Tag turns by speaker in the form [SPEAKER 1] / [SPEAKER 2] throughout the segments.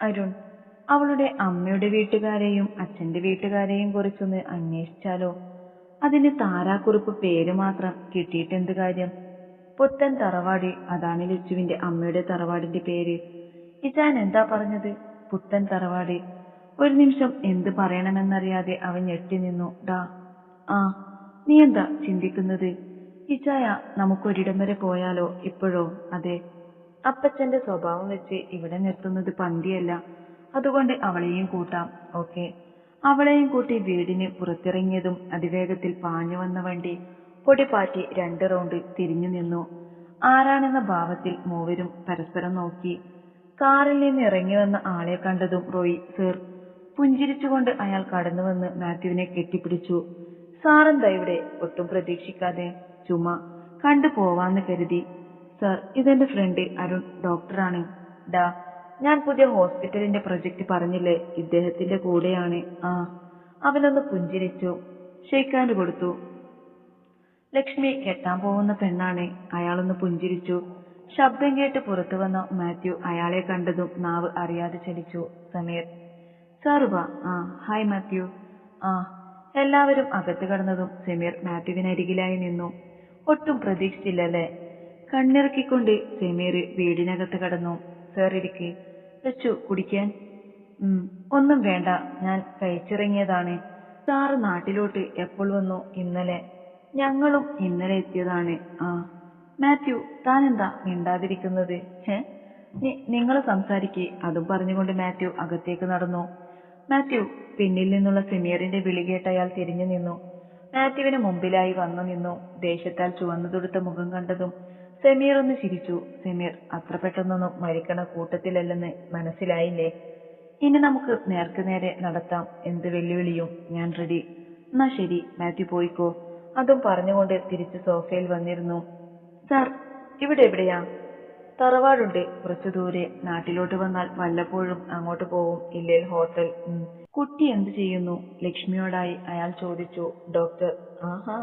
[SPEAKER 1] അരുൺ അവളുടെ അമ്മയുടെ വീട്ടുകാരെയും അച്ഛന്റെ വീട്ടുകാരെയും കുറിച്ചൊന്ന് അന്വേഷിച്ചാലോ? അതിന് താരാക്കുറിപ്പ് പേര് മാത്രം കിട്ടിയിട്ടെന്ത് കാര്യം? പുത്തൻ തറവാട് അതാണ് ലച്ചുവിന്റെ അമ്മയുടെ തറവാടിന്റെ പേര്. ഇജാൻ എന്താ പറഞ്ഞത്? പുത്തൻ തറവാട്. ഒരു നിമിഷം എന്ത് പറയണമെന്നറിയാതെ അവൻ ഞെട്ടി നിന്നു. ഡാ ആ നീ എന്താ ചിന്തിക്കുന്നത്? ഇജായ നമുക്കൊരിടം വരെ പോയാലോ ഇപ്പോഴോ? അതെ അപ്പച്ചന്റെ സ്വഭാവം വെച്ച് ഇവിടെ നിർത്തുന്നത് പന്തിയല്ല. അതുകൊണ്ട് അവളെയും കൂട്ടാം ഓക്കെ? അവളെയും കൂട്ടി വീടിന് പുറത്തിറങ്ങിയതും അതിവേഗത്തിൽ പാഞ്ഞു വന്ന വണ്ടി പൊടിപാറ്റി രണ്ട് റൗണ്ട് തിരിഞ്ഞു നിന്നു. ആരാണെന്ന ഭാവത്തിൽ മൂവരും പരസ്പരം നോക്കി. കാറിൽ നിന്ന് ഇറങ്ങി വന്ന ആളെ കണ്ടതും റോയി സർ പുഞ്ചിരിച്ചുകൊണ്ട് അയാൾ കടന്നു വന്ന് മാത്യുവിനെ കെട്ടിപ്പിടിച്ചു. സാറെന്താ ഇവിടെ? ഒട്ടും പ്രതീക്ഷിക്കാതെ. ചുമ കണ്ടു പോവാന്ന് കരുതി. സർ ഇതെന്റെ ഫ്രണ്ട് അരുൺ ഡോക്ടറാണ്. ഡാ ഞാൻ പുതിയ ഹോസ്പിറ്റലിന്റെ പ്രൊജക്ട് പറഞ്ഞില്ലേ? ഇദ്ദേഹത്തിന്റെ കൂടെയാണ്. ആ അവനൊന്ന് പുഞ്ചിരിച്ചു. ഷെയ്ക്കാൻഡ് കൊടുത്തു. ലക്ഷ്മി കെട്ടാൻ പോകുന്ന പെണ്ണാണ്. അയാളൊന്ന് പുഞ്ചിരിച്ചു. ശബ്ദം കേട്ട് പുറത്തു വന്ന മാത്യു അയാളെ കണ്ടതും നാവ് അറിയാതെ ചലിച്ചു. സമീർ സാറുവ ആ ഹായ് മാത്യു. ആ എല്ലാവരും അകത്ത് കടന്നതും സമീർ മാത്യുവിനരികിലായി നിന്നു. ഒട്ടും പ്രതീക്ഷിച്ചില്ലല്ലേ? കണ്ണിറക്കിക്കൊണ്ട് സമീർ വീടിനകത്ത് കടന്നു. സാർ ഇരിക്ക്. വെച്ചു കുടിക്കാൻ. ഒന്നും വേണ്ട. ഞാൻ കഴിച്ചിറങ്ങിയതാണ്. സാറ് നാട്ടിലോട്ട് എപ്പോൾ വന്നു? ഇന്നലെ. ഞങ്ങളും ഇന്നലെ എത്തിയതാണ്. ആ മാത്യു താൻ എന്താ മിണ്ടാതിരിക്കുന്നത് ഏ നിങ്ങൾ സംസാരിക്കെ. അതും പറഞ്ഞുകൊണ്ട് മാത്യു അകത്തേക്ക് നടന്നു. മാത്യു പിന്നിൽ നിന്നുള്ള സെമീറിന്റെ വിളി കേട്ട് അയാൾ തിരിഞ്ഞു നിന്നു. മാത്യുവിന് മുമ്പിലായി വന്നു നിന്നു. ദേഷ്യത്താൽ ചുവന്നു തുടുത്ത മുഖം കണ്ടതും സെമീർ ഒന്ന് ചിരിച്ചു. സെമീർ അത്ര പെട്ടെന്നൊന്നും മരിക്കണ കൂട്ടത്തിലല്ലെന്ന് മനസ്സിലായില്ലേ? ഇനി നമുക്ക് നേർക്ക് നേരെ നടത്താം. എന്ത് വെല്ലുവിളിയും? ഞാൻ റെഡി എന്നാ ശരി മാത്യു പോയിക്കോ. അതും പറഞ്ഞുകൊണ്ട് തിരിച്ച് സോഫയിൽ വന്നിരുന്നു. സാർ ഇവിടെ എവിടെയാ? തറവാടുണ്ട്. കുറച്ചു ദൂരെ. നാട്ടിലോട്ട് വന്നാൽ വല്ലപ്പോഴും അങ്ങോട്ട് പോവും. ഇല്ലേൽ ഹോട്ടൽ. കുട്ടി എന്ത് ചെയ്യുന്നു? ലക്ഷ്മിയോടായി അയാൾ ചോദിച്ചു. ഡോക്ടർ. ആഹാ.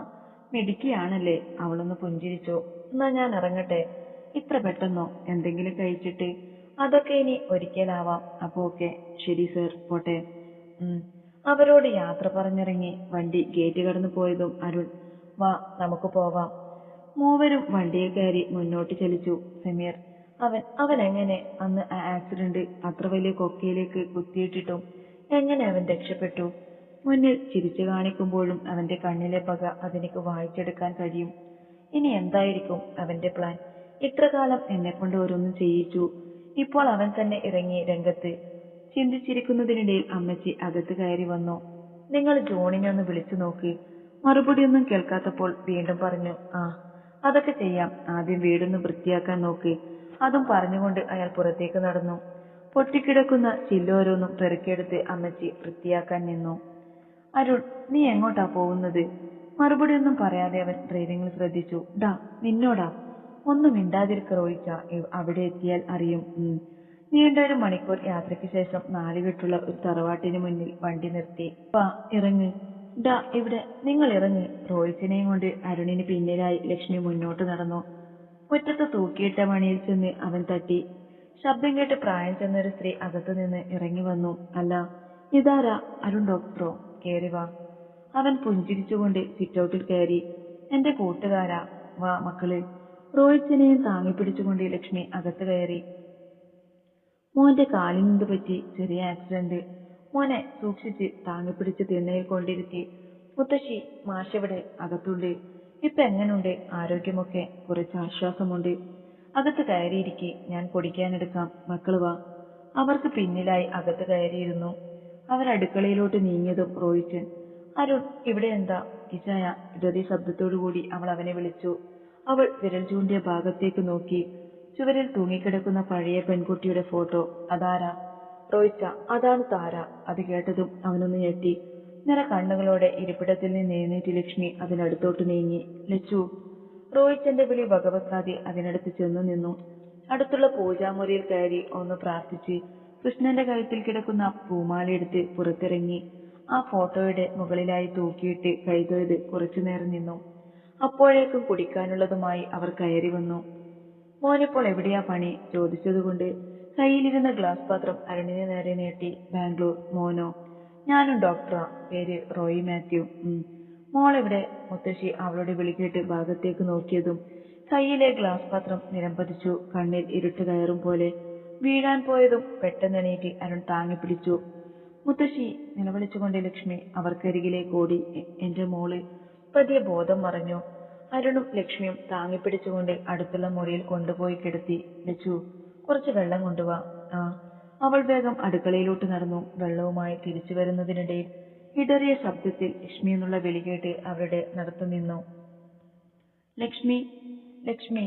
[SPEAKER 1] മിടുക്കിയാണല്ലേ. അവളൊന്ന് പുഞ്ചിരിച്ചു. എന്നാ ഞാൻ ഇറങ്ങട്ടെ? ഇത്ര പെട്ടെന്നോ? എന്തെങ്കിലും കഴിച്ചിട്ട്? അതൊക്കെ ഇനി ഒരിക്കലാവാം. അപ്പൊ ഓക്കെ ശരി സർ. പോട്ടെ. അവരോട് യാത്ര പറഞ്ഞിറങ്ങി വണ്ടി ഗേറ്റ് കടന്നു പോയതും അരുൺ വാ നമുക്ക് പോവാം. മൂവരും വണ്ടിയിൽ കയറി മുന്നോട്ട് ചലിച്ചു. സമീർ അവൻ അവൻ എങ്ങനെ? അന്ന് ആ ആക്സിഡന്റ് അത്ര വലിയ കൊക്കയിലേക്ക് കുത്തിയിട്ടിട്ടും എങ്ങനെ അവൻ രക്ഷപ്പെട്ടു? മുന്നിൽ ചിരിച്ചു കാണിക്കുമ്പോഴും അവന്റെ കണ്ണിലെ പക അതെനിക്ക് വായിച്ചെടുക്കാൻ കഴിയും. ഇനി എന്തായിരിക്കും അവന്റെ പ്ലാൻ ഇത്രകാലം എന്നെ കൊണ്ട് ഓരോന്നും ചെയ്യിച്ചു. ഇപ്പോൾ അവൻ തന്നെ ഇറങ്ങി രംഗത്ത്. ചിന്തിച്ചിരിക്കുന്നതിനിടയിൽ അമ്മച്ചി അകത്ത് കയറി വന്നു. നിങ്ങൾ ജോണിനെ ഒന്ന് വിളിച്ചു നോക്ക്. മറുപടിയൊന്നും കേൾക്കാത്തപ്പോൾ വീണ്ടും പറഞ്ഞു ആ അതൊക്കെ ചെയ്യാം. ആദ്യം വീടൊന്ന് വൃത്തിയാക്കാൻ നോക്ക്. അതും പറഞ്ഞുകൊണ്ട് അയാൾ പുറത്തേക്ക് നടന്നു. പൊട്ടിക്കിടക്കുന്ന ചില്ലോരോന്നും പെറുക്കിയെടുത്ത് അമ്മച്ചി വൃത്തിയാക്കാൻ നിന്നു. അരുൺ നീ എങ്ങോട്ടാ പോകുന്നത്? മറുപടിയൊന്നും പറയാതെ അവൻ ഡ്രൈവിംഗിൽ ശ്രദ്ധിച്ചു. ഡാ നിന്നോടാ. ഒന്നും മിണ്ടാതിരിക്ക റോയിച്ച അവിടെ എത്തിയാൽ അറിയും. നീണ്ട ഒരു മണിക്കൂർ യാത്രയ്ക്ക് ശേഷം നാലുകെട്ടുള്ള ഒരു തറവാട്ടിന് മുന്നിൽ വണ്ടി നിർത്തി. വാ ഇറങ്ങ്. ഡാ ഇവിടെ. നിങ്ങൾ ഇറങ്ങ്. റോയിച്ചിനെയും കൊണ്ട് അരുണിന് പിന്നിലായി ലക്ഷ്മി മുന്നോട്ട് നടന്നു. മുറ്റത്ത് തൂക്കിയിട്ട മണിയിൽ ചെന്ന് അവൻ തട്ടി. ശബ്ദം കേട്ട് പ്രായം ചെന്ന ഒരു സ്ത്രീ അകത്തു നിന്ന് ഇറങ്ങി വന്നു. അല്ല ഇതാരാ? അരുൺ ഡോക്ടറോ? കേറി വാ. അവൻ പുഞ്ചിരിച്ചുകൊണ്ട് സിറ്റൌട്ടിൽ കയറി. എന്റെ കൂട്ടുകാരാ വാ മക്കളെ. റോയിച്ചനെയും താങ്ങി പിടിച്ചുകൊണ്ട് ലക്ഷ്മി അകത്ത് കയറി. മോന്റെ കാലിൽ നിന്ന് പറ്റി ചെറിയ ആക്സിഡന്റ് മോനെ സൂക്ഷിച്ച് താങ്ങി താങ്ങിപ്പിടിച്ച് തിണ്ണയിൽ കൊണ്ടിരുത്തി. മുത്തശ്ശി മാഷവിടെ? അകത്തുണ്ട്. ഇപ്പൊ എങ്ങനുണ്ട്? ആരോഗ്യമൊക്കെ? കുറച്ച് ആശ്വാസമുണ്ട്. അകത്ത് കയറിയിരിക്കെ ഞാൻ കുടിക്കാനെടുക്കാം. മക്കൾ വാ. അവർക്ക് പിന്നിലായി അകത്ത് കയറിയിരുന്നു. അവർ അടുക്കളയിലോട്ട് നീങ്ങിയതും റോയിച്ചൻ അരുൺ ഇവിടെ എന്താ? ഇച്ചായ ശബ്ദത്തോടു കൂടി അവൾ അവനെ വിളിച്ചു. അവൾ വിരൽ ചൂണ്ടിയ ഭാഗത്തേക്ക് നോക്കി. ചുവരിൽ തൂങ്ങിക്കിടക്കുന്ന പഴയ പെൺകുട്ടിയുടെ ഫോട്ടോ. അതാരാ? റോയിച്ച. അതാണ് താര. അത് കേട്ടതും അവനൊന്ന് ഞെട്ടി. നിറ കണ്ണുകളോടെ ഇരിപ്പിടത്തിൽ നിന്ന് എഴുന്നേറ്റ് ലക്ഷ്മി അതിനടുത്തോട്ട് നീങ്ങി. ലച്ചു. റോയിച്ചന്റെ വിളി വകവെക്കാതെ അതിനടുത്ത് ചെന്നു നിന്നു. അടുത്തുള്ള പൂജാമുറിയിൽ കയറി ഒന്ന് പ്രാർത്ഥിച്ച് കൃഷ്ണന്റെ കഴുത്തിൽ കിടക്കുന്ന പൂമാലയെടുത്ത് പുറത്തിറങ്ങി. ആ ഫോട്ടോയുടെ മുകളിലായി തൂക്കിയിട്ട് കൈതൊഴുത് കുറച്ചു നേരം നിന്നു. അപ്പോഴേക്കും കുടിക്കാനുള്ളതുമായി അവർ കയറി വന്നു. മോനിപ്പോൾ എവിടെയാ പണി? ചോദിച്ചതുകൊണ്ട് കയ്യിലിരുന്ന ഗ്ലാസ് പാത്രം അരുണിനെ നേരെ നീട്ടി ബാംഗ്ലൂർ മോനോ ഞാനും ഡോക്ടറാ പേര് റോയി മാത്യു. മോൾ മോളെവിടെ? മുത്തശ്ശി അവളുടെ വിളി കേട്ട് ഭാഗത്തേക്ക് നോക്കിയതും കയ്യിലെ ഗ്ലാസ് പാത്രം നിലംപതിച്ചു കണ്ണിൽ ഇരുട്ട് കയറും പോലെ വീഴാൻ പോയതും പെട്ടെന്ന് എണീറ്റ് അരുൺ താങ്ങി പിടിച്ചു മുത്തശ്ശി നിലവിളിച്ചുകൊണ്ട് ലക്ഷ്മി അവർക്കരികിലേക്ക് ഓടി. "എ- എന്റെ മോളെ പതിയെ ബോധം മറഞ്ഞു. അരുണും ലക്ഷ്മിയും താങ്ങി പിടിച്ചുകൊണ്ട് അടുത്തുള്ള മുറിയിൽ കൊണ്ടുപോയി കിടത്തി. ലച്ചു കുറച്ച് വെള്ളം കൊണ്ടുവാ. ആ അവൾ വേഗം അടുക്കളയിലോട്ട് നടന്നു. വെള്ളവുമായി തിരിച്ചു വരുന്നതിനിടയിൽ ഇടറിയ ശബ്ദത്തിൽ ലക്ഷ്മി എന്നുള്ള വിളി കേട്ട് അവരുടെ നടത്തു നിന്നു. ലക്ഷ്മി ലക്ഷ്മി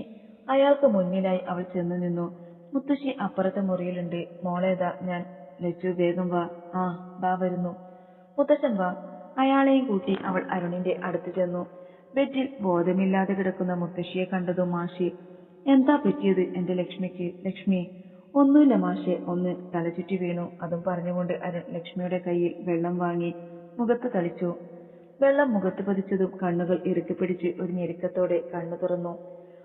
[SPEAKER 1] അയാൾക്ക് മുന്നിലായി അവൾ ചെന്നു നിന്നു. മുത്തശ്ശി അപ്പുറത്തെ മുറിയിലുണ്ട്. മോളേതാ ഞാൻ ലച്ചു വേഗം വാ. ആ വാ വരുന്നു. മുത്തശ്ശൻ വാ. അയാളെയും കൂട്ടി അവൾ അരുണിന്റെ അടുത്ത് ചെന്നു. ബെഡിൽ ബോധമില്ലാതെ കിടക്കുന്ന മുത്തശ്ശിയെ കണ്ടതും മാഷി? എന്താ പറ്റിയത് എന്റെ ലക്ഷ്മിക്ക്? ലക്ഷ്മി. ഒന്നുമില്ല മാഷെ ഒന്ന് തലചുറ്റി വീണു. അതും പറഞ്ഞുകൊണ്ട് അരുൺ ലക്ഷ്മിയുടെ കയ്യിൽ വെള്ളം വാങ്ങി മുഖത്ത് തളിച്ചു. വെള്ളം മുഖത്ത് പതിച്ചതും കണ്ണുകൾ ഇറുക്കി പിടിച്ച് ഒരു ഞെരുക്കത്തോടെ കണ്ണു തുറന്നു.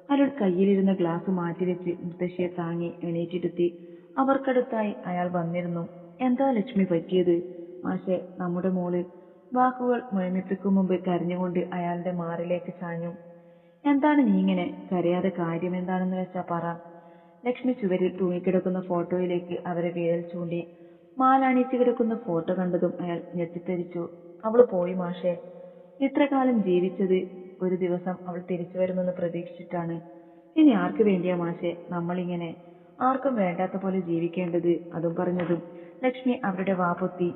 [SPEAKER 1] അരുൺ കയ്യിലിരുന്ന ഗ്ലാസ് മാറ്റിവെച്ച് മുത്തശ്ശിയെ താങ്ങി എണീറ്റിരുത്തി. അവർക്കടുത്തായി അയാൾ വന്നിരുന്നു. എന്താ ലക്ഷ്മി പറ്റിയത്? മാഷെ നമ്മുടെ മോൾ. വാക്കുകൾ മുഴമിപ്പിക്കും മുമ്പ് കരഞ്ഞുകൊണ്ട് അയാളുടെ മാറിലേക്ക് ചാഞ്ഞു. എന്താണ് നീ ഇങ്ങനെ കരയാതെ കാര്യം എന്താണെന്ന് വെച്ചാ പറ. ലക്ഷ്മി ചുവരിൽ തൂങ്ങിക്കിടക്കുന്ന ഫോട്ടോയിലേക്ക് അവരെ വിരൽ ചൂണ്ടി. മാലാണിച്ച് കിടക്കുന്ന ഫോട്ടോ കണ്ടതും അയാൾ ഞെട്ടിത്തെരിച്ചു. അവൾ പോയി മാഷെ. ഇത്രകാലം ജീവിച്ചത് ഒരു ദിവസം അവൾ തിരിച്ചു വരുമെന്ന് പ്രതീക്ഷിച്ചിട്ടാണ്. ഇനി ആർക്ക് വേണ്ടിയാ മാഷെ? നമ്മളിങ്ങനെ. ആർക്കും വേണ്ടാത്ത പോലെ ജീവിക്കേണ്ടത് അതും പറഞ്ഞതും. ലക്ഷ്മി അവരുടെ വാപൊത്തി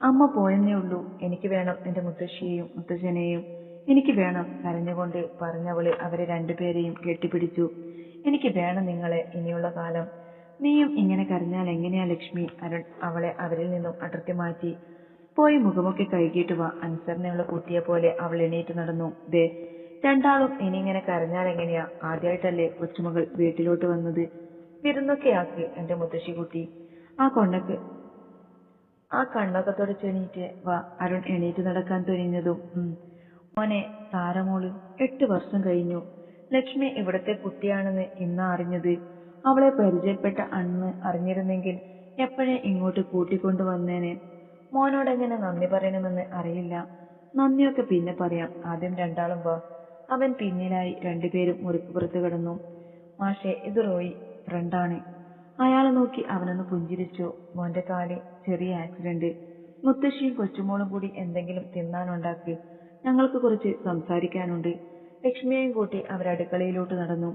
[SPEAKER 1] അമ്മ പോയെന്നേ ഉള്ളൂ. എനിക്ക് വേണം എന്റെ മുത്തശ്ശിയെയും മുത്തശ്ശനെയും എനിക്ക് വേണം കരഞ്ഞുകൊണ്ട് പറഞ്ഞവൾ അവരെ രണ്ടുപേരെയും കെട്ടിപ്പിടിച്ചു. എനിക്ക് വേണം നിങ്ങളെ ഇനിയുള്ള കാലം. നീയും ഇങ്ങനെ കരഞ്ഞാൽ എങ്ങനെയാ ലക്ഷ്മി? അരുൺ അവളെ അവരിൽ നിന്നും അടർത്തി മാറ്റി. പോയി മുഖമൊക്കെ കഴുകിയിട്ട് വാ. അനുസരണയുള്ള കുട്ടിയെ പോലെ അവൾ എണീറ്റ് നടന്നു. ദേ രണ്ടാളും ഇനി ഇങ്ങനെ കരഞ്ഞാൽ എങ്ങനെയാ? ആദ്യമായിട്ടല്ലേ കൊച്ചുമകൾ വീട്ടിലോട്ട് വന്നത്. വിരുന്നൊക്കെ ആക്ക് എന്റെ മുത്തശ്ശി കുട്ടി. ആ കൊണ്ടക്ക് ആ കണ്ണൊക്കെ തുടച്ചെണീറ്റ് വാ അരുൺ എണീറ്റ് നടക്കാൻ തുനിഞ്ഞതും. മോനെ താരമോൾ എട്ട് വർഷം കഴിഞ്ഞു. ലക്ഷ്മി ഇവിടത്തെ കുട്ടിയാണെന്ന് ഇന്നാ അറിഞ്ഞത്. അവളെ പരിചയപ്പെട്ട അന്ന് അറിഞ്ഞിരുന്നെങ്കിൽ എപ്പോഴേ ഇങ്ങോട്ട് കൂട്ടിക്കൊണ്ടു വന്നേനെ. മോനോട് എങ്ങനെ നന്ദി പറയണമെന്ന് അറിയില്ല. നന്ദിയൊക്കെ പിന്നെ പറയാം. ആദ്യം രണ്ടാളും വാ. അവൻ പിന്നിലായി രണ്ടുപേരും മുറിക്കുപുറത്ത് കിടന്നു. മാഷെ ഇത് റോയി ഫ്രണ്ടാണ് അയാളെ നോക്കി അവനൊന്ന് പുഞ്ചിരിച്ചു. മോന്റെ കാലിൽ ചെറിയ ആക്സിഡന്റ് മുത്തശ്ശിയും കൊച്ചുമോളും കൂടി എന്തെങ്കിലും തിന്നാനുണ്ടാക്കി. ഞങ്ങൾക്ക് കുറച്ച് സംസാരിക്കാനുണ്ട്. ലക്ഷ്മിയെയും കൂട്ടി അവർ അടുക്കളയിലോട്ട് നടന്നു.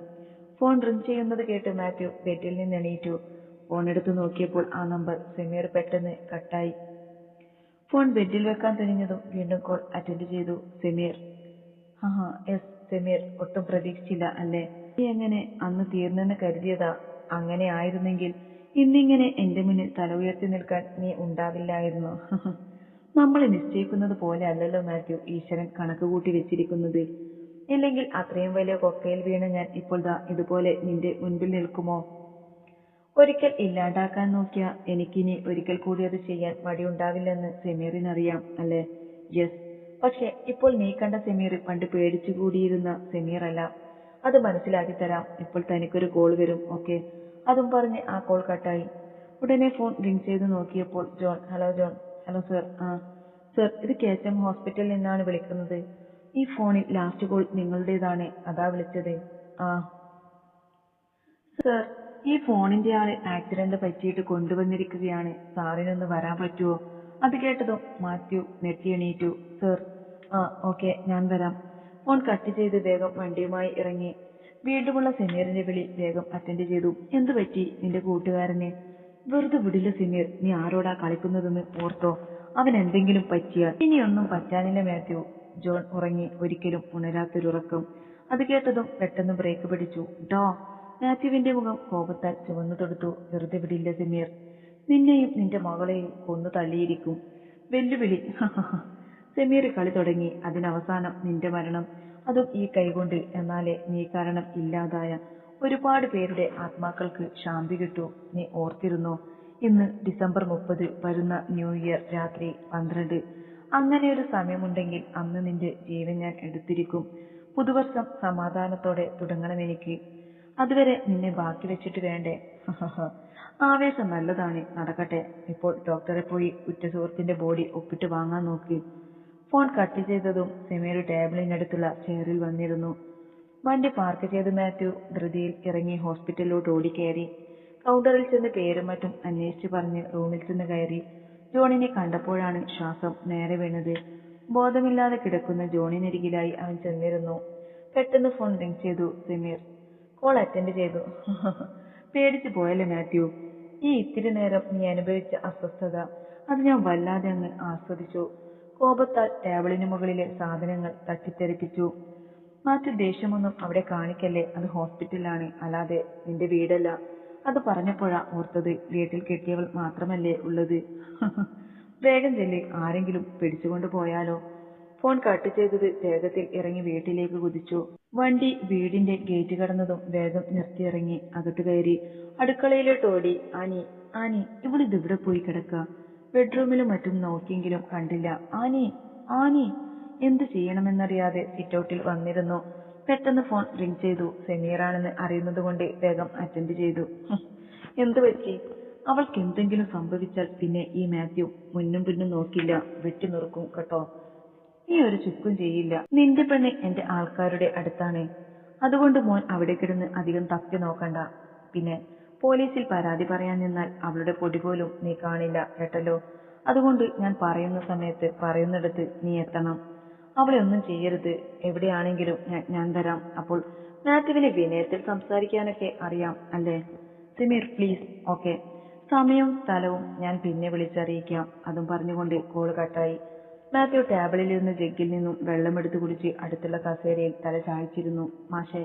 [SPEAKER 1] ഫോൺ റിംഗ് ചെയ്യുന്നത് കേട്ട് മാത്യു ബെഡിൽ നിന്ന് എണീറ്റു. ഫോൺ എടുത്തു നോക്കിയപ്പോൾ ആ നമ്പർ സെമീർ പെട്ടെന്ന് കട്ടായി. ഫോൺ ബെഡിൽ വെക്കാൻ തുനിഞ്ഞതും വീണ്ടും കോൾ അറ്റൻഡ് ചെയ്തു. സെമീർ. ഹാ എസ് സെമീർ. ഒട്ടും പ്രതീക്ഷിച്ചില്ല അല്ലേ? നീ എങ്ങനെ അന്ന് തീർന്നെന്ന് കരുതിയതാ? അങ്ങനെ ആയിരുന്നെങ്കിൽ ഇന്നിങ്ങനെ എന്റെ മുന്നിൽ തല ഉയർത്തി നിൽക്കാൻ നീ ഉണ്ടാവില്ലായിരുന്നു. നമ്മൾ നിശ്ചയിക്കുന്നത് പോലെ അല്ലല്ലോ മാത്യു. ഈശ്വരൻ കണക്കുകൂട്ടി വെച്ചിരിക്കുന്നത്. ഇല്ലെങ്കിൽ അത്രയും വലിയ കൊക്കയിൽ വീണ ഞാൻ ഇപ്പോൾ ദാ ഇതുപോലെ നിന്റെ മുൻപിൽ നിൽക്കുമോ? ഒരിക്കൽ ഇല്ലാണ്ടാക്കാൻ നോക്കിയ എനിക്കിനി ഒരിക്കൽ കൂടി അത് ചെയ്യാൻ മടിയുണ്ടാവില്ലെന്ന് സെമീറിനറിയാം അല്ലേ? യെസ് പക്ഷെ ഇപ്പോൾ നീ കണ്ട സെമീർ പണ്ട് പേടിച്ച് കൂടിയിരുന്ന സെമീർ അല്ല അത് മനസ്സിലാക്കി തരാം ഇപ്പോൾ തനിക്കൊരു കോൾ വരും. ഓക്കെ അതും പറഞ്ഞ് ആ കോൾ കട്ടായി ഉടനെ ഫോൺ റിംഗ് ചെയ്ത് നോക്കിയപ്പോൾ John hello John. Hello sir ആ സർ ഇത് കെ എസ് എം ഹോസ്പിറ്റലിൽ നിന്നാണ് വിളിക്കുന്നത്. ഈ ഫോണിൽ ലാസ്റ്റ് കോൾ നിങ്ങളുടേതാണ്. അതാ വിളിച്ചത്. ആ. സർ ഈ ഫോണിന്റെ ആൾ ആക്സിഡന്റ് പറ്റിയിട്ട് കൊണ്ടുവന്നിരിക്കുകയാണ്. സാറിനൊന്ന് വരാൻ പറ്റുമോ അത് കേട്ടതും മാത്യു നെറ്റി എണീറ്റു സർ ആ ഓക്കെ ഞാൻ വരാം. ഫോൺ കട്ട് ചെയ്ത് വേഗം വണ്ടിയുമായി ഇറങ്ങി. വീണ്ടുമുള്ള സമീറിന്റെ വിളി വേഗം അറ്റൻഡ് ചെയ്തു. എന്തു പറ്റി നിന്റെ കൂട്ടുകാരന്? വെറുതെ വിടില്ല സമീർ. നീ ആരോടാ കളിക്കുന്നതെന്ന് ഓർത്തോ? അവൻ എന്തെങ്കിലും പറ്റിയാൽ ഇനിയൊന്നും പറ്റാനില്ല മാത്യു ജോൺ ഉറങ്ങി. ഒരിക്കലും ഉണരാത്തൊരുറക്കം അത് കേട്ടതും പെട്ടെന്ന് ബ്രേക്ക് പിടിച്ചു. ഡോ മാത്യുവിന്റെ മുഖം കോപത്താൽ ചുവന്നു തൊടുത്തു. വെറുതെ വിടില്ല സമീർ. നിന്നെയും നിന്റെ മകളെയും കൊന്നു തള്ളിയിരിക്കും. വെല്ലുവിളി. സമീർ കളി തുടങ്ങി. അതിനവസാനം നിന്റെ മരണം. അതും ഈ കൈകൊണ്ട് എന്നാലേ നീ കാരണം ഇല്ലാതായ ഒരുപാട് പേരുടെ ആത്മാക്കൾക്ക് ശാന്തി കിട്ടൂ. നീ ഓർത്തിരുന്നോ? ഇന്ന് ഡിസംബർ മുപ്പത് വരുന്ന ന്യൂ ഇയർ രാത്രി പന്ത്രണ്ട്. അങ്ങനെ ഒരു സമയമുണ്ടെങ്കിൽ അന്ന് നിന്റെ ജീവൻ ഞാൻ എടുത്തിരിക്കും. പുതുവർഷം സമാധാനത്തോടെ തുടങ്ങണം എനിക്ക്. അതുവരെ നിന്നെ ബാക്കി വെച്ചിട്ട് വേണ്ടേ? ആവേശം നല്ലതാണ്. നടക്കട്ടെ. ഇപ്പോൾ ഡോക്ടറെ പോയി. ഉറ്റ സുഹൃത്തിന്റെ ബോഡി ഒപ്പിട്ട് വാങ്ങാൻ നോക്ക്. ഫോൺ കട്ട് ചെയ്തതും സെമീർ ടേബിളിനടുത്തുള്ള ചെയറിൽ വന്നിരുന്നു. വണ്ടി പാർക്ക് ചെയ്ത് മാത്യു ധൃതിയിൽ ഇറങ്ങി ഹോസ്പിറ്റലിലോട്ട് ഓടിക്കയറി. കൗണ്ടറിൽ ചെന്ന് പേരും മറ്റും അന്വേഷിച്ചു പറഞ്ഞ് റൂമിൽ ചെന്ന് കയറി. ജോണിനെ കണ്ടപ്പോഴാണ് ശ്വാസം നേരെ വീണത്. ബോധമില്ലാതെ കിടക്കുന്ന ജോണിനരികിലായി അവൻ ചെന്നിരുന്നു. പെട്ടെന്ന് ഫോൺ റിംഗ് ചെയ്തു സെമീർ. കോൾ അറ്റൻഡ് ചെയ്തു. പേടിച്ചു പോയല്ലേ മാത്യു? ഈ ഇത്തിരി നേരം നീ അനുഭവിച്ച അസ്വസ്ഥത. അത് ഞാൻ വല്ലാതെ അങ്ങ് ആസ്വദിച്ചു. കോപത്താൽ ടേബിളിനു മുകളിലെ സാധനങ്ങൾ തട്ടിത്തെറിപ്പിച്ചു. മറ്റു ദേഷ്യമൊന്നും അവിടെ കാണിക്കല്ലേ? അത് ഹോസ്പിറ്റലാണ് അല്ലാതെ നിന്റെ വീടല്ല. അത് പറഞ്ഞപ്പോഴാ ഓർത്തത് വീട്ടിൽ കെട്ടിയവൾ മാത്രമല്ലേ ഉള്ളത്. വേഗം ചെല്ലി. ആരെങ്കിലും പിടിച്ചുകൊണ്ട് പോയാലോ? ഫോൺ കട്ട് ചെയ്തത് വേഗത്തിൽ ഇറങ്ങി വീട്ടിലേക്ക് കുതിച്ചു. വണ്ടി വീടിന്റെ ഗേറ്റ് കടന്നതും വേഗം നിർത്തിയിറങ്ങി അകത്ത് കയറി. അടുക്കളയിലോട്ട് ഓടി. അനി അനി ഇവളിതെവിടെ പോയി കിടക്ക? ബെഡ്റൂമിലും മറ്റും നോക്കിയെങ്കിലും കണ്ടില്ല. ആനി ആനി എന്ത് ചെയ്യണമെന്നറിയാതെ സിറ്റൗട്ടിൽ വന്നിരുന്നു. പെട്ടെന്ന് ഫോൺ റിംഗ് ചെയ്തു. സെമീറാണെന്ന് അറിയുന്നത് കൊണ്ട് വേഗം അറ്റൻഡ് ചെയ്തു. എന്തു പറ്റി? അവൾക്ക് എന്തെങ്കിലും സംഭവിച്ചാൽ പിന്നെ ഈ മാത്യു മുന്നും പിന്നും നോക്കില്ല. വെട്ടി നുറുക്കും കേട്ടോ. നീ ഒരു ചുക്കും ചെയ്യില്ല. നിന്റെ പെണ്ണ് എന്റെ ആൾക്കാരുടെ അടുത്താണ്. അതുകൊണ്ട് മോൻ അവിടെ കിടന്ന് അധികം തപ്പി നോക്കണ്ട. പിന്നെ പോലീസിൽ പരാതി പറയാൻ നിന്നാൽ അവളുടെ പൊടി പോലും നീ കാണില്ല കേട്ടല്ലോ? അതുകൊണ്ട് ഞാൻ പറയുന്ന സമയത്ത് പറയുന്നിടത്ത് നീ എത്തണം. അവളെ ഒന്നും ചെയ്യരുത്. എവിടെയാണെങ്കിലും ഞാൻ ഞാൻ തരാം. അപ്പോൾ മാത്യുവിനെ വിനയത്തിൽ സംസാരിക്കാനൊക്കെ അറിയാം അല്ലേ? Simeer please okay. സമയവും സ്ഥലവും ഞാൻ പിന്നെ വിളിച്ചറിയിക്കാം. അതും പറഞ്ഞുകൊണ്ട് കോൾ കട്ടായി. മാത്യു ടേബിളിൽ നിന്ന് ജഗ്ഗിൽ നിന്നും വെള്ളമെടുത്ത് കുടിച്ച് അടുത്തുള്ള കസേരയിൽ തല ചായ്ച്ചിരുന്നു. മാഷെ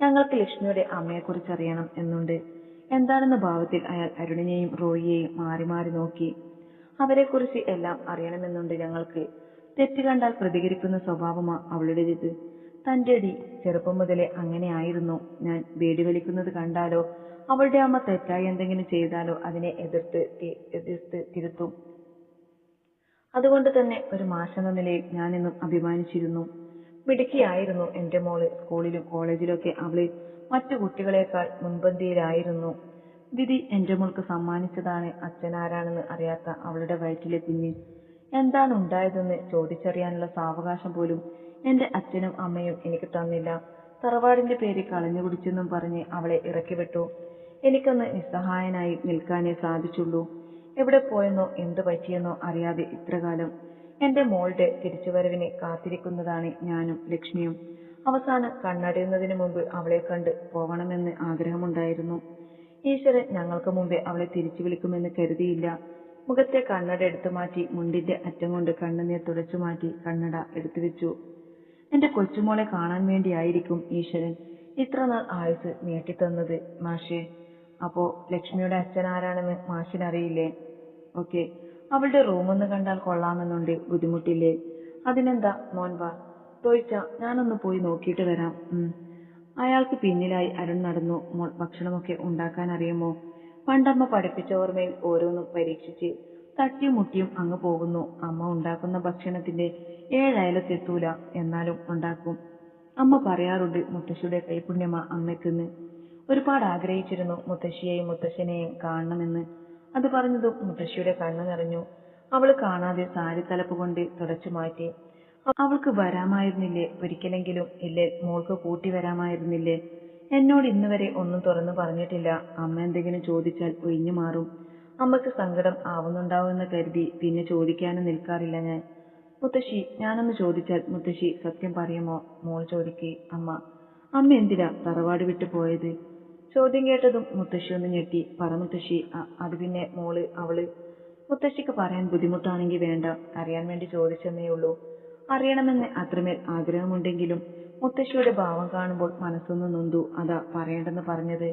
[SPEAKER 1] ഞങ്ങൾക്ക് ലക്ഷ്മിയുടെ അമ്മയെക്കുറിച്ച് അറിയണം എന്നുണ്ട്. എന്താണെന്ന ഭാവത്തിൽ അയാൾ അരുണിനെയും റോയിയെയും മാറി മാറി നോക്കി. അവരെക്കുറിച്ച് എല്ലാം അറിയണമെന്നുണ്ട് ഞങ്ങൾക്ക്. തെറ്റ് കണ്ടാൽ പ്രതികരിക്കുന്ന സ്വഭാവമാ അവളുടേത്. തന്റെ അടി ചെറുപ്പം മുതലേ അങ്ങനെയായിരുന്നു ഞാൻ വേടി വലിക്കുന്നത് കണ്ടാലോ? അവളുടെ അമ്മ തെറ്റായി എന്തെങ്കിലും ചെയ്താലോ? അതിനെ എതിർത്ത് എതിർത്ത് തിരുത്തും. അതുകൊണ്ട് തന്നെ ഒരു മാഷെന്ന നിലയിൽ ഞാൻ എന്നും അഭിമാനിച്ചിരുന്നു. മിടുക്കിയായിരുന്നു എന്റെ മോൾ. സ്കൂളിലും കോളേജിലൊക്കെ അവൾ മറ്റു കുട്ടികളെക്കാൾ മുൻപന്തിയിലായിരുന്നു. വിധി എന്റെ മോൾക്ക് സമ്മാനിച്ചതാണ് അച്ഛനാരാണെന്ന് അറിയാത്ത അവളുടെ വയറ്റിലെ കുഞ്ഞ് എന്താണ് ഉണ്ടായതെന്ന് ചോദിച്ചറിയാനുള്ള സാവകാശം പോലും എന്റെ അച്ഛനും അമ്മയും എനിക്ക് തന്നില്ല. തറവാടിന്റെ പേര് കളഞ്ഞു കുടിച്ചെന്നും പറഞ്ഞ് അവളെ ഇറക്കിവിട്ടു. എനിക്കൊന്ന് നിസ്സഹായനായി നിൽക്കാനേ സാധിച്ചുള്ളൂ. എവിടെ പോയെന്നോ എന്തു പറ്റിയെന്നോ അറിയാതെ ഇത്രകാലം എന്റെ മോളുടെ തിരിച്ചുവരവിനെ കാത്തിരിക്കുന്നതാണ് ഞാനും ലക്ഷ്മിയും. അവസാനം കണ്ണടയുന്നതിന് മുമ്പ് അവളെ കണ്ട് പോകണമെന്ന് ആഗ്രഹമുണ്ടായിരുന്നു. ഈശ്വരൻ ഞങ്ങൾക്ക് മുമ്പേ അവളെ തിരിച്ചു വിളിക്കുമെന്ന് കരുതിയില്ല. മുഖത്തെ കണ്ണട എടുത്തു മാറ്റി മുണ്ടിന്റെ അറ്റം കൊണ്ട് കണ്ണുനീർ തുടച്ചു മാറ്റി കണ്ണട എടുത്തു വെച്ചു. എന്റെ കൊച്ചുമോളെ കാണാൻ വേണ്ടിയായിരിക്കും ഈശ്വരൻ. ഇത്രനാൾ ആയുസ് നീട്ടിത്തന്നത് മാഷേ. അപ്പോ ലക്ഷ്മിയുടെ അച്ഛൻ ആരാണെന്ന് മാഷിനറിയില്ലേ? ഓക്കെ. അവളുടെ റൂമൊന്ന് കണ്ടാൽ കൊള്ളാമെന്നുണ്ട് ബുദ്ധിമുട്ടില്ലേ? അതിനെന്താ മോൻ വാ. തോയിച്ച ഞാനൊന്ന് പോയി നോക്കിയിട്ട് വരാം. ഉം. അയാൾക്ക് പിന്നിലായി അരുൺ നടന്നു. മോൾ ഭക്ഷണമൊക്കെ ഉണ്ടാക്കാൻ അറിയുമോ? പണ്ടമ്മ പഠിപ്പിച്ച ഓർമ്മയിൽ ഓരോന്നും പരീക്ഷിച്ച് തട്ടിയും മുട്ടിയും അങ്ങ് പോകുന്നു. അമ്മ ഉണ്ടാക്കുന്ന ഭക്ഷണത്തിന്റെ ഏഴയലത്തെത്തൂല എന്നാലും ഉണ്ടാക്കും. അമ്മ പറയാറുണ്ട് മുത്തശ്ശിയുടെ കൈപുണ്യമാ അമ്മയ്ക്കെന്ന്. ഒരുപാട് ആഗ്രഹിച്ചിരുന്നു മുത്തശ്ശിയെയും മുത്തശ്ശനെയും കാണണമെന്ന്. അത് പറഞ്ഞതും മുത്തശ്ശിയുടെ കണ്ണു നിറഞ്ഞു. അവൾ കാണാതെ സാരി തലപ്പ് കൊണ്ട് തുടച്ചു മാറ്റി. അവൾക്ക് വരാമായിരുന്നില്ലേ? ഒരിക്കലെങ്കിലും ഇല്ലേ? മോൾക്ക് കൂട്ടി വരാമായിരുന്നില്ലേ? എന്നോട് ഇന്ന് വരെ ഒന്നും തുറന്നു പറഞ്ഞിട്ടില്ല. അമ്മ എന്തെങ്കിലും ചോദിച്ചാൽ ഒഴിഞ്ഞു മാറും. അമ്മയ്ക്ക് സങ്കടം ആവുന്നുണ്ടാവുമെന്ന് കരുതി പിന്നെ ചോദിക്കാനും നിൽക്കാറില്ല ഞാൻ. മുത്തശ്ശി ഞാനൊന്ന് ചോദിച്ചാൽ മുത്തശ്ശി സത്യം പറയുമോ? മോൾ ചോദിക്കേ. അമ്മ അമ്മ എന്തിനാ തറവാട് വിട്ടു പോയത്? ചോദ്യം കേട്ടതും മുത്തശ്ശി ഒന്ന് ഞെട്ടി. പറ മുത്തശ്ശി "അ- അത് പിന്നെ മോൾ അവൾ. മുത്തശ്ശിക്ക് പറയാൻ ബുദ്ധിമുട്ടാണെങ്കിൽ വേണ്ട. അറിയാൻ വേണ്ടി ചോദിച്ചെന്നേ ഉള്ളൂ. അറിയണമെന്ന് അത്രമേൽ ആഗ്രഹമുണ്ടെങ്കിലും മുത്തശ്ശിയുടെ ഭാവം കാണുമ്പോൾ മനസ്സൊന്ന് നൊന്തു അതാ പറയേണ്ടെന്ന് പറഞ്ഞത്.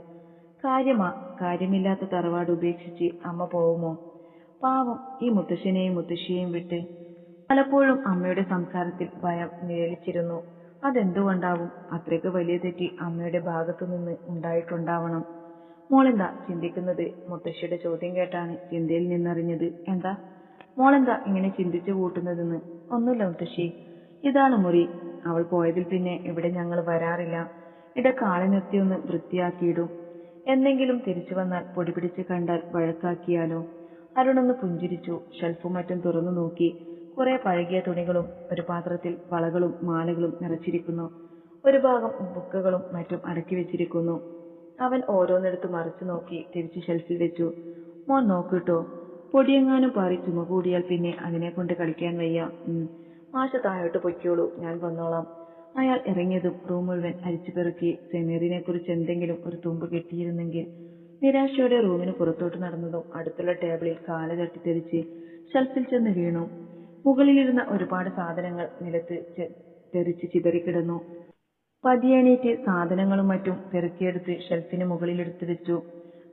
[SPEAKER 1] കാര്യമാ കാര്യമില്ലാത്ത തറവാട് ഉപേക്ഷിച്ച് അമ്മ പോവുമോ? പാവം ഈ മുത്തശ്ശനെയും മുത്തശ്ശിയെയും വിട്ട് പലപ്പോഴും അമ്മയുടെ സംസാരത്തിൽ ഭയം നിഴലിച്ചിരുന്നു. അതെന്തുകൊണ്ടാവും? അത്രയ്ക്ക് വലിയ തെറ്റി അമ്മയുടെ ഭാഗത്തു നിന്ന് ഉണ്ടായിട്ടുണ്ടാവണം. മോളെന്താ ചിന്തിക്കുന്നത്? മുത്തശ്ശിയുടെ ചോദ്യം കേട്ടാണ് ചിന്തയിൽ നിന്നറിഞ്ഞത്. എന്താ? മോളെന്താ ഇങ്ങനെ ചിന്തിച്ചു കൂട്ടുന്നതെന്ന്? ഒന്നുമില്ല മുത്തശ്ശി. ഇതാണ് മുറി. അവൾ പോയതിൽ പിന്നെ ഇവിടെ ഞങ്ങൾ വരാറില്ല. ഇട നിർത്തി ഒന്ന് വൃത്തിയാക്കിയിടും. എന്നെങ്കിലും തിരിച്ചു വന്നാൽ പൊടി പിടിച്ച് കണ്ടാൽ വഴക്കാക്കിയാലോ? അരുണൊന്ന് പുഞ്ചിരിച്ചു. ഷെൽഫും മറ്റും തുറന്നു നോക്കി. കുറെ പഴകിയ തുണികളും ഒരു പാത്രത്തിൽ വളകളും മാലകളും നിറച്ചിരിക്കുന്നു. ഒരു ഭാഗം ബുക്കുകളും മറ്റും അടക്കി വെച്ചിരിക്കുന്നു. അവൻ ഓരോന്നെടുത്ത് മറിച്ചു നോക്കി തിരിച്ച് ഷെൽഫിൽ വെച്ചു. മോൻ നോക്കിട്ടോ? പൊടിയെങ്ങാനും പാറി ചുമ കൂടിയാൽ പിന്നെ അതിനെ കൊണ്ട് കളിക്കാൻ വയ്യ. മാഷ് താഴോട്ട് പൊയ്ക്കോളൂ. ഞാൻ വന്നോളാം. അയാൾ ഇറങ്ങിയതും റൂം മുഴുവൻ അരിച്ചു പെറുക്കി സെമീറിനെ കുറിച്ച് എന്തെങ്കിലും ഒരു തുമ്പ് കിട്ടിയിരുന്നെങ്കിൽ നിരാശയോടെ റൂമിന് പുറത്തോട്ട് നടന്നതും അടുത്തുള്ള ടേബിളിൽ കാൽ തട്ടിത്തെറിച്ച് ഷെൽഫിൽ ചെന്ന് വീണു. മുകളിലിരുന്ന ഒരുപാട് സാധനങ്ങൾ നിലത്ത് തെറിച്ച് തെറിച്ച് ചിതറിക്കിടന്നു പതിയെണീറ്റ് സാധനങ്ങളും മറ്റും പെറുക്കിയെടുത്ത് ഷെൽഫിന് മുകളിലെടുത്ത് വെച്ചു.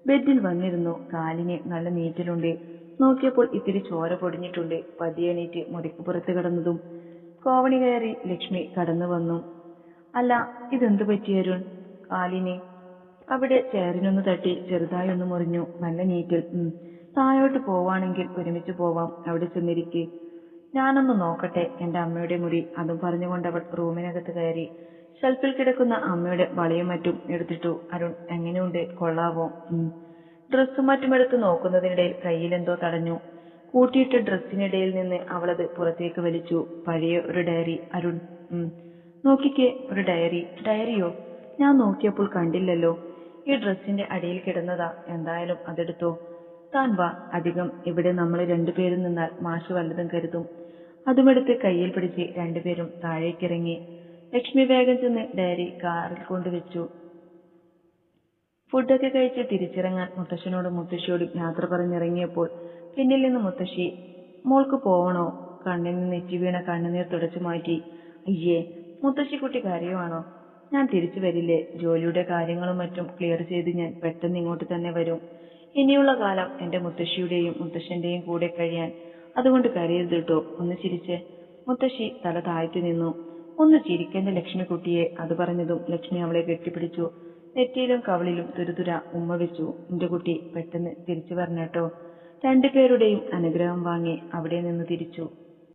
[SPEAKER 1] ബെഡിൽ വന്നിരുന്നു. കാലിന് നല്ല നീറ്റലുണ്ട്. നോക്കിയപ്പോൾ ഇത്തിരി ചോര പൊടിഞ്ഞിട്ടുണ്ട്. പതിയെണീറ്റ് മുറിക്ക് പുറത്ത് കിടന്നതും കോവണി കയറി ലക്ഷ്മി കടന്നു വന്നു. അല്ല ഇതെന്ത് പറ്റിയരുൺ കാലിന്? അവിടെ ചേറിനൊന്ന് തട്ടി ചെറുതായി ഒന്ന് മുറിഞ്ഞു. നല്ല നീറ്റൽ. താഴോട്ട് പോവാണെങ്കിൽ ഒരുമിച്ച് പോവാം. അവിടെ ചെന്നിരിക്കെ. ഞാനൊന്ന് നോക്കട്ടെ. എന്റെ അമ്മയുടെ മുറി അതും പറഞ്ഞുകൊണ്ട് അവൾ റൂമിനകത്ത് കയറി. ഷെൽഫിൽ കിടക്കുന്ന അമ്മയുടെ വളയും മറ്റും എടുത്തിട്ടു. അരുൺ എങ്ങനെയുണ്ട്? കൊള്ളാവോ. ഡ്രസ്സും മറ്റും എടുത്ത് നോക്കുന്നതിനിടയിൽ കയ്യിലെന്തോ തടഞ്ഞു. കൂട്ടിയിട്ട ഡ്രസ്സിനിടയിൽ നിന്ന് അവളത് പുറത്തേക്ക് വലിച്ചു. പഴയ ഒരു ഡയറി. അരുൺ. നോക്കിക്കേ ഒരു ഡയറി. ഡയറിയോ? ഞാൻ നോക്കിയപ്പോൾ കണ്ടില്ലല്ലോ. ഈ ഡ്രസ്സിന്റെ അടിയിൽ കിടന്നതാ. എന്തായാലും അതെടുത്തോ. താൻ വാ. അധികം ഇവിടെ നമ്മൾ രണ്ടുപേരും നിന്നാൽ മാഷ് വല്ലതും കരുതും. അതുമെടുത്ത് കയ്യിൽ പിടിച്ച് രണ്ടുപേരും താഴേക്കിറങ്ങി. ലക്ഷ്മി വേഗം ചെന്ന് ഡയറി കാറിൽ കൊണ്ടുവച്ചു ഫുഡൊക്കെ കഴിച്ച് തിരിച്ചിറങ്ങാൻ മുത്തശ്ശനോടും മുത്തശ്ശിയോടും യാത്ര പറഞ്ഞിറങ്ങിയപ്പോൾ പിന്നിൽ നിന്ന് മുത്തശ്ശി മോൾക്ക് പോവണോ? കണ്ണിൽ നിന്ന് നെറ്റി വീണ കണ്ണുനീർ തുടച്ചു മാറ്റി. അയ്യേ മുത്തശ്ശിക്കുട്ടി കരയുവാണോ? ഞാൻ തിരിച്ചു വരില്ലേ? ജോലിയുടെ കാര്യങ്ങളും മറ്റും ക്ലിയർ ചെയ്ത് ഞാൻ പെട്ടെന്ന് ഇങ്ങോട്ട് തന്നെ വരും. ഇനിയുള്ള കാലം എന്റെ മുത്തശ്ശിയുടെയും മുത്തശ്ശന്റെയും കൂടെ കഴിയാൻ. അതുകൊണ്ട് കരയരുത് കേട്ടോ ഒന്ന് ചിരിച്ച്. മുത്തശ്ശി തല താഴ്ത്തി നിന്നു. ഒന്ന് ചിരിക്കേണ്ട ലക്ഷ്മിക്കുട്ടിയെ അത് പറഞ്ഞതും ലക്ഷ്മി അവളെ കെട്ടിപ്പിടിച്ചു. നെറ്റിയിലും കവളിലും തുരുതുര ഉമ്മ വെച്ചു. എന്റെ കുട്ടി പെട്ടെന്ന് തിരിച്ചു വരണേട്ടോ. രണ്ടുപേരുടെയും അനുഗ്രഹം വാങ്ങി അവിടെ നിന്ന് തിരിച്ചു.